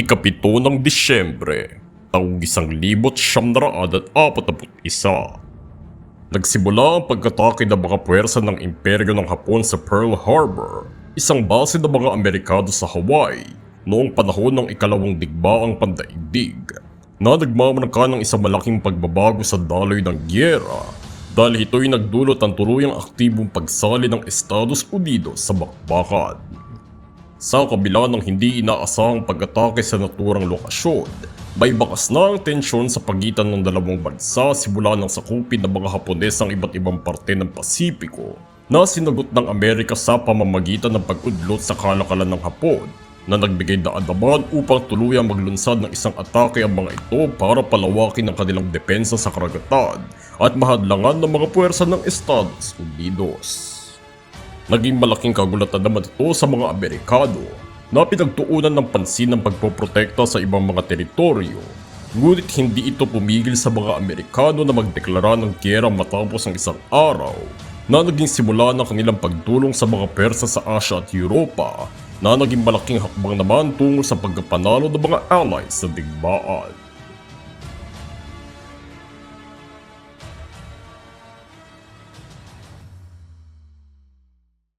ikapito ng Disyembre, taong isang libot siyam na raan at apat na isa. Nagsimula ang pagkatake ng mga puwersa ng imperyo ng Hapon sa Pearl Harbor, isang base ng mga Amerikano sa Hawaii, noong panahon ng ikalawang digbaang pandaigdig, na nagmamarka ng isang malaking pagbabago sa daloy ng gyera dahil ito'y nagdulot ng tuluyang aktibong pagsali ng Estados Unidos sa bakbakan. Sa kabila ng hindi inaasahang pag-atake sa naturang lokasyon, may bakas na ang tensyon sa pagitan ng dalawang bansa simula ng sakupin ng mga Hapones ang iba't ibang parte ng Pasipiko na sinagot ng Amerika sa pamamagitan ng pag-udlot sa kalakalan ng Hapon na nagbigay daan naman upang tuluyang maglunsad ng isang atake ang mga ito para palawakin ang kanilang depensa sa karagatan at mahadlangan ng mga puwersa ng Estados Unidos. Naging malaking kagulatan naman ito sa mga Amerikano na pinagtuunan ng pansin ng pagpoprotekta sa ibang mga teritoryo. Ngunit hindi ito pumigil sa mga Amerikano na magdeklara ng giyera matapos ang isang araw na naging simula ng kanilang pagtulong sa mga Persa sa Asia at Europa na naging malaking hakbang naman tungo sa pagkapanalo ng mga allies sa digmaan.